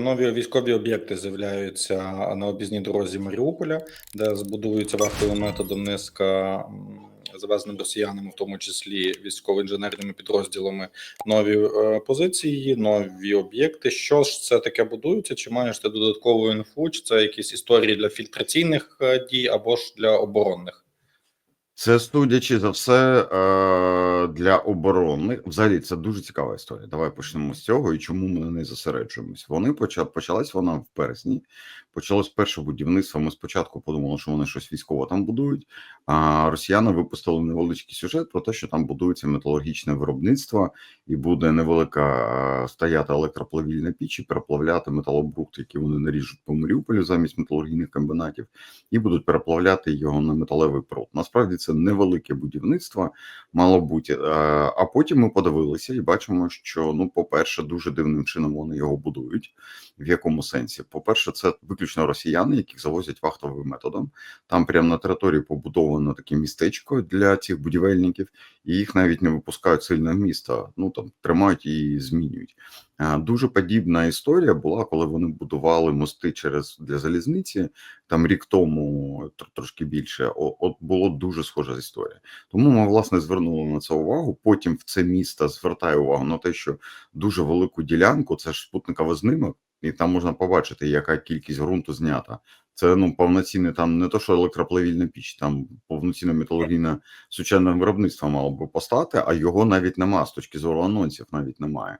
Нові військові об'єкти з'являються на об'їзній дорозі Маріуполя, де збудуються вахтовим методом низка завезеним росіянами, в тому числі військово-інженерними підрозділами, нові е, позиції, нові об'єкти. Що ж це таке будується? Чи маєш ти додаткову інфу? Чи це якісь історії для фільтраційних е, дій або ж для оборонних? Це судячи за все е, для оборонних. Взагалі це дуже цікава історія. Давай почнемо з цього і чому ми неї зосереджуємось. Вони почали почалась вона в березні. Почалось перше будівництво. Ми спочатку подумали, що вони щось військове там будують. А росіяни випустили невеличкий сюжет про те, що там будується металургічне виробництво, і буде невелика е, стояти електроплавільна піч і переплавляти металобрухт, який вони наріжуть по Маріуполю замість металургійних комбінатів, і будуть переплавляти його на металевий пруд. Насправді це невелике будівництво мало бути. Е, А потім ми подивилися і бачимо, що ну, по-перше, дуже дивним чином вони його будують. В якому сенсі? По-перше, це виключно росіяни, яких завозять вахтовим методом. Там прямо на території побудовано таке містечко для цих будівельників, і їх навіть не випускають сильно в місто. Ну там тримають і змінюють. Дуже подібна історія була, коли вони будували мости через для залізниці. Там рік тому трошки більше. От було дуже схожа історія. Тому ми власне звернули на це увагу. Потім в це місто звертає увагу на те, що дуже велику ділянку це ж спутниковий знимок, і там можна побачити, яка кількість ґрунту знята. Це ну повноцінне там не то, що електроплавільна піч, там повноцінне металургійне сучасне виробництво мало би постати, а його навіть нема з точки зору анонсів, навіть немає.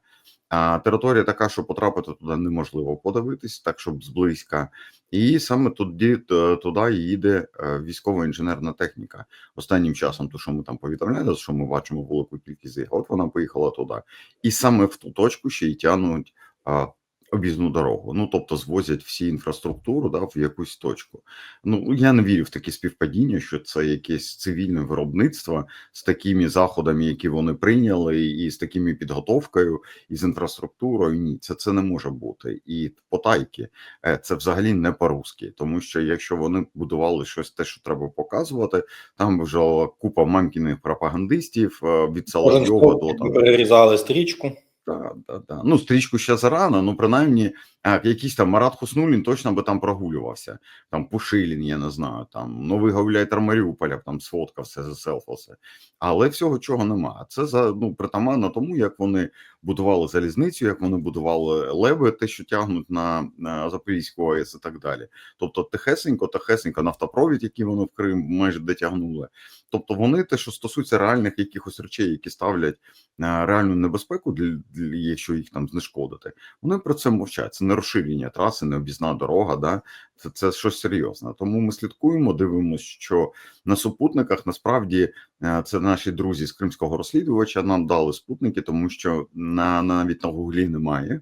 А територія така, що потрапити туди неможливо подивитись, так щоб зблизька. І саме туди, т- туди їде е, військова інженерна техніка. Останнім часом, то що ми там повідомляли, що ми бачимо велику кількість от вона поїхала туди. І саме в ту точку ще й тягнуть а, об'їзну дорогу. Ну тобто звозять всі інфраструктуру да, в якусь точку. Ну я не вірю в такі співпадіння, що це якесь цивільне виробництво з такими заходами, які вони прийняли, і з такими підготовкою, і з інфраструктурою. Ні, це це не може бути. І потайки е, це взагалі не по-русски, тому що якщо вони будували щось, те, що треба показувати, там вже купа мамкіних пропагандистів е, від Соловйова до там. перерізали стрічку. Да, да, да. Ну, стрічку ще зарано, ну принаймні, якийсь там Марат Хуснулін точно би там прогулювався. Там Пушилін, я не знаю, там новий гауляйтер Маріуполя там сфоткався, заселфався. Але всього чого нема. Це за ну притаманно тому, як вони будували залізницю, як вони будували леви, те, що тягнуть на, на Запорізьку АЕС і так далі. Тобто, тихесенько, тихесенько, нафтопровід, який вони в Крим майже дотягнули. Тобто, вони те, що стосується реальних якихось речей, які ставлять е, реальну небезпеку, для, для якщо їх там знешкодити, вони про це мовчать. Це не розширення траси, не об'їзна дорога. Да? Це, це щось серйозне. Тому ми слідкуємо, дивимося, що на супутниках насправді е, це наші друзі з кримського розслідувача нам дали спутники, тому що на навіть на гуглі немає.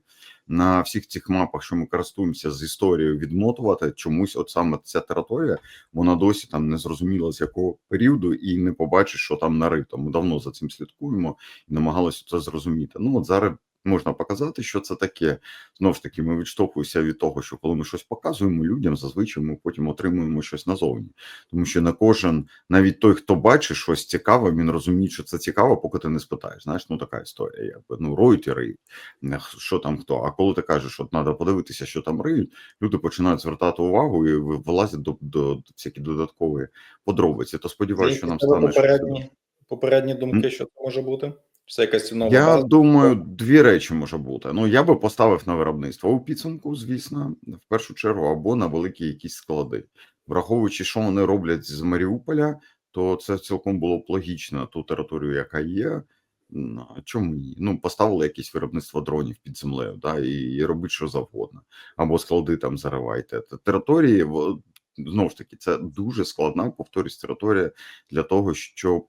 На всіх цих мапах, що ми користуємося з історією, відмотувати чомусь, от саме ця територія, вона досі там не зрозуміла з якого періоду, і не побачиш, що там нарито. Ми давно за цим слідкуємо і намагалися це зрозуміти. Ну от зараз можна показати, що це таке. Знову ж таки, ми відштовхуємося від того, що коли ми щось показуємо людям, зазвичай ми потім отримуємо щось назовні, тому що не кожен, навіть той, хто бачить щось цікаве, він розуміє, що це цікаво, поки ти не спитаєш. Знаєш, ну така історія. Якби ну роють і риють. Що там хто. А коли ти кажеш, от треба подивитися, що там риють, люди починають звертати увагу і ви- вилазять до, до, до всякі додаткові подробиці. То сподіваюся, що нам стане попередні, попередні думки, що це може бути? Це якась нова Я база? думаю, дві речі може бути. Ну я би поставив на виробництво у підсумку, звісно, в першу чергу, або на великі якісь склади, враховуючи, що вони роблять з Маріуполя, то це цілком було б логічно ту територію, яка є. Ну, Чому ні? Ну поставили якесь виробництво дронів під землею, да, і, і робить що завгодно, або склади там заривайте. Території знову ж таки це дуже складна, повторюсь, територія для того, щоб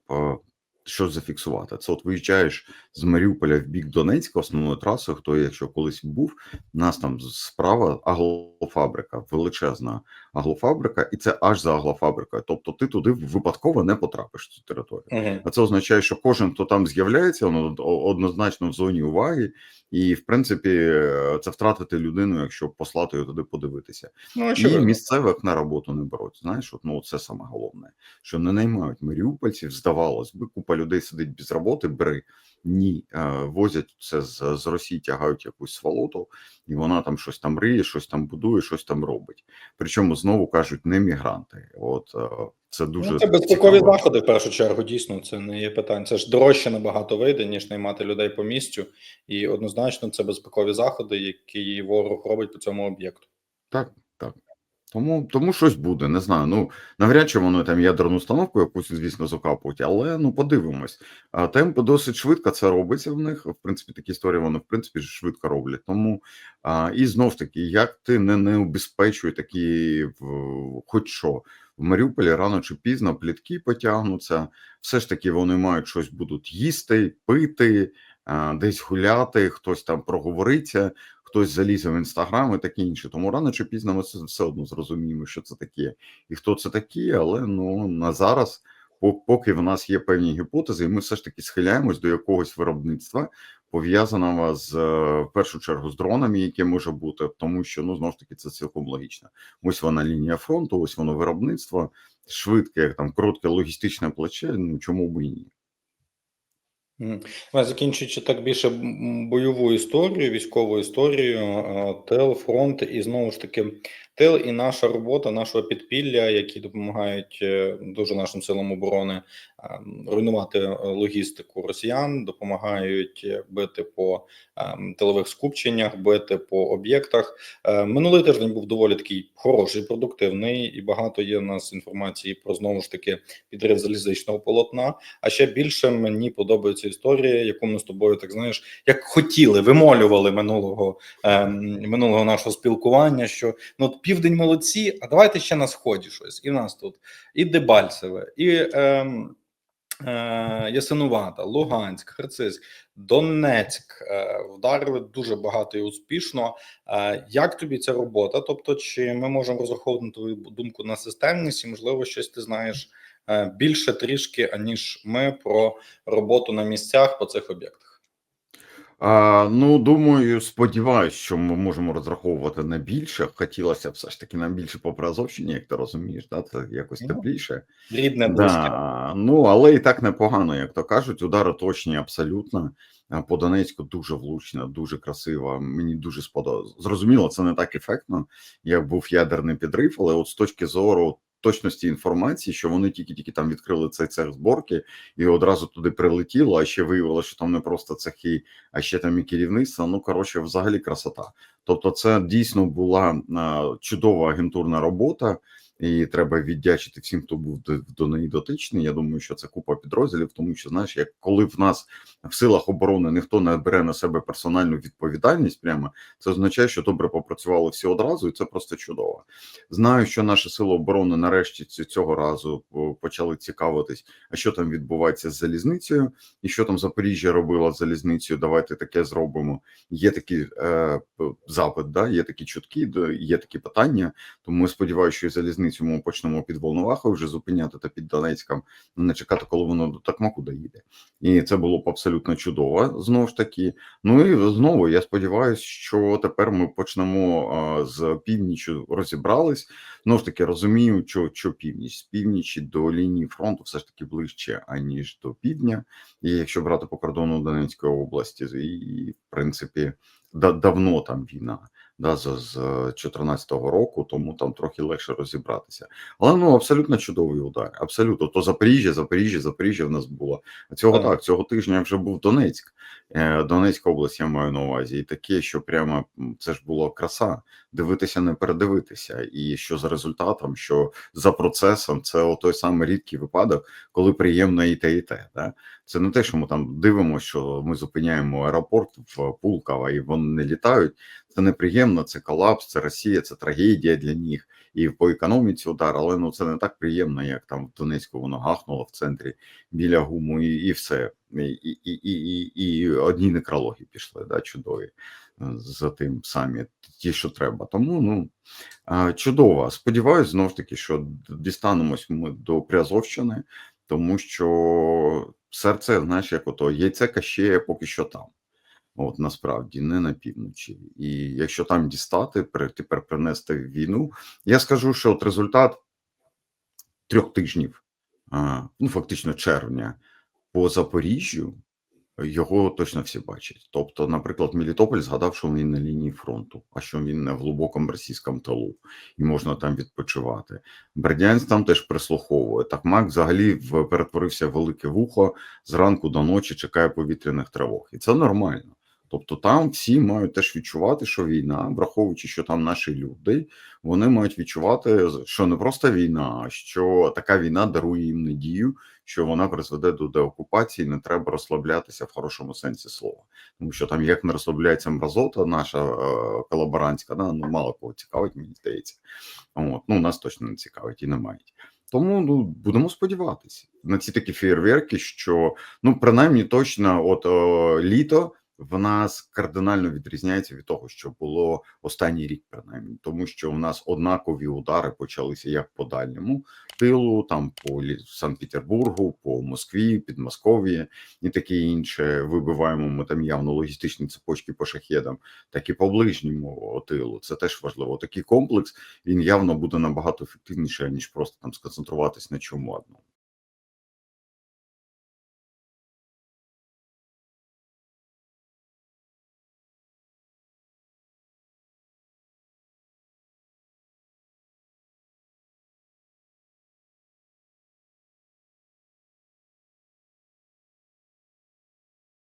щось зафіксувати. Це от виїжджаєш з Маріуполя в бік Донецька основною трасою. Хто, якщо колись був, у нас там справа аглофабрика, величезна аглофабрика, і це аж за аглофабрикою. Тобто ти туди випадково не потрапиш в цю територію. Угу. А це означає, що кожен, хто там з'являється, він однозначно в зоні уваги, і в принципі це втратити людину, якщо послати його туди подивитися. Ну, І місцевих на роботу не беруть. Знаєш, от, ну це саме головне, що не наймають маріупольців. Здавалось би, купа людей сидить без роботи, бери. Ні, е, возять це з, з Росії, тягають якусь сволоту, і вона там щось там риє, щось там будує, щось там робить. Причому знову кажуть, не мігранти. От е, це дуже Ну, це безпекові заходи в першу чергу. Дійсно, це не є питання. Це ж дорожче набагато вийде, ніж наймати людей по місцю, і однозначно це безпекові заходи, які ворог робить по цьому об'єкту. Так, так. Тому, тому щось буде, не знаю. Ну навряд чи вони там ядерну установку якусь, звісно, закапують, але ну подивимось. А темпи досить швидко це робиться в них. В принципі, такі історії вони в принципі швидко роблять. Тому а, і знов таки, як ти не, не убезпечує такі в хоч що в Маріуполі рано чи пізно плітки потягнуться. Все ж таки вони мають щось будуть їсти, пити, десь гуляти, хтось там проговориться хтось залізе в інстаграм і таке інше. Тому рано чи пізно ми все- одно зрозуміємо, що це таке і хто це такі, але ну на зараз, поки в нас є певні гіпотези, ми все ж таки схиляємось до якогось виробництва, пов'язаного з е, в першу чергу з дронами, яке може бути, тому що ну знову ж таки це цілком логічно. Ось вона лінія фронту, ось воно виробництво, швидке, там коротке логістичне плече. Ну чому б і ні? Закінчуючи так більше бойову історію, військову історію, ТЕЛ, фронт, і знову ж таки, тил і наша робота, нашого підпілля, які допомагають е, дуже нашим силам оборони руйнувати е, логістику росіян, допомагають е, бити по тилових скупченнях, бити по об'єктах. Минулий тиждень був доволі такий хороший, продуктивний, і багато є в нас інформації про знову ж таки підрив залізничного полотна. А ще більше мені подобається історія, яку ми з тобою так знаєш, як хотіли, вимолювали минулого ем, минулого нашого спілкування. Що ну південь молодці, а давайте ще на сході щось. І в нас тут і Дебальцеве, і ем, е, Ясинувата, Луганськ, Херцизьк, Донецьк е, вдарили дуже багато і успішно. Е, як тобі ця робота? Тобто, чи ми можемо розраховувати твою думку на системність, і можливо, щось ти знаєш е, більше трішки, аніж ми про роботу на місцях по цих об'єктах? А, ну, думаю, сподіваюсь, що ми можемо розраховувати на більше. Хотілося б все ж таки на більше по Приазовщині, як ти розумієш, да? це якось тепліше. Рідне. Да, ну, але і так непогано, як то кажуть, удари точні абсолютно. По Донецьку дуже влучно, дуже красиво. Мені дуже сподобалось. Зрозуміло, це не так ефектно, як був ядерний підрив, але от з точки зору точності інформації, що вони тільки-тільки там відкрили цей цех зборки і одразу туди прилетіло, а ще виявилося, що там не просто цехи, а ще там і керівництво. Ну коротше, взагалі красота. Тобто, це дійсно була чудова агентурна робота. І треба віддячити всім, хто був до, неї дотичний. Я думаю, що це купа підрозділів, тому що знаєш, як коли в нас в силах оборони ніхто не бере на себе персональну відповідальність, прямо це означає, що добре попрацювали всі одразу, і це просто чудово. Знаю, що наші сили оборони нарешті цього разу почали цікавитись, а що там відбувається з залізницею, і що там Запоріжжя робила з залізницею. Давайте таке зробимо. Є такий е, запит, да, є такі чутки, є такі питання. Тому сподіваюся, що і залізницю ми почнемо під Волновахою вже зупиняти та під Донецьком, не чекати, коли воно до Такмаку доїде. І це було б абсолютно чудово. Знову ж таки. Ну і знову я сподіваюся, що тепер ми почнемо з північі розібрались. Знову ж таки, розумію, що, що північ з північі до лінії фронту все ж таки ближче, аніж до півдня. І якщо брати по кордону Донецької області, і в принципі да, давно там війна. Да, з, з 14-го року, тому там трохи легше розібратися. Але ну абсолютно чудовий удар. Абсолютно. То Запоріжжя, Запоріжжя, Запоріжжя в нас було. Цього Так. так, цього тижня вже був Донецьк, Е, Донецька область, я маю на увазі, і таке, що прямо це ж було краса. Дивитися, не передивитися. І що за результатом, що за процесом, це той самий рідкий випадок, коли приємно і те, і те. Да? Це не те, що ми там дивимося, що ми зупиняємо аеропорт в Пулково і вони не літають. Це неприємно, це колапс, це Росія, це трагедія для них і по економіці удар, але ну це не так приємно, як там в Донецьку воно гахнуло в центрі біля гуму, і, і все. І, і, і, і, і одні некрологи пішли, да, чудові е, за тим самі, ті, що треба. Тому ну чудово. Сподіваюсь, знову ж таки, що дістанемось ми до Прязовщини, тому що серце, знаєш, як ото яйце кащеє поки що там. От насправді не на півночі, і якщо там дістати, при тепер принести війну, я скажу, що от результат трьох тижнів, ну фактично червня, по Запоріжжю його точно всі бачать. Тобто, наприклад, Мелітополь згадав, що він на лінії фронту, а що він не в глибокому російському тилу, і можна там відпочивати. Бердянськ там теж прислуховує. Так Мак взагалі перетворився в велике вухо зранку до ночі, чекає повітряних тривог, і це нормально. Тобто там всі мають теж відчувати, що війна, враховуючи, що там наші люди, вони мають відчувати, що не просто війна, а що така війна дарує їм надію, що вона призведе до деокупації, не треба розслаблятися в хорошому сенсі слова. Тому що там як не розслабляється мразота, наша е, колаборантська, да, ну мало кого цікавить, мені здається. От, ну нас точно не цікавить і не мають. Тому ну будемо сподіватися на ці такі фейерверки, що ну принаймні точно, от е, літо в нас кардинально відрізняється від того, що було останній рік, принаймні, тому що в нас однакові удари почалися як по дальньому тилу, там по Санкт-Петербургу, по Москві, Підмосков'ї і таке інше. Вибиваємо ми там явно логістичні цепочки по шахедам, так і по ближньому тилу. Це теж важливо. Такий комплекс він явно буде набагато ефективніше ніж просто там сконцентруватись на чому одному.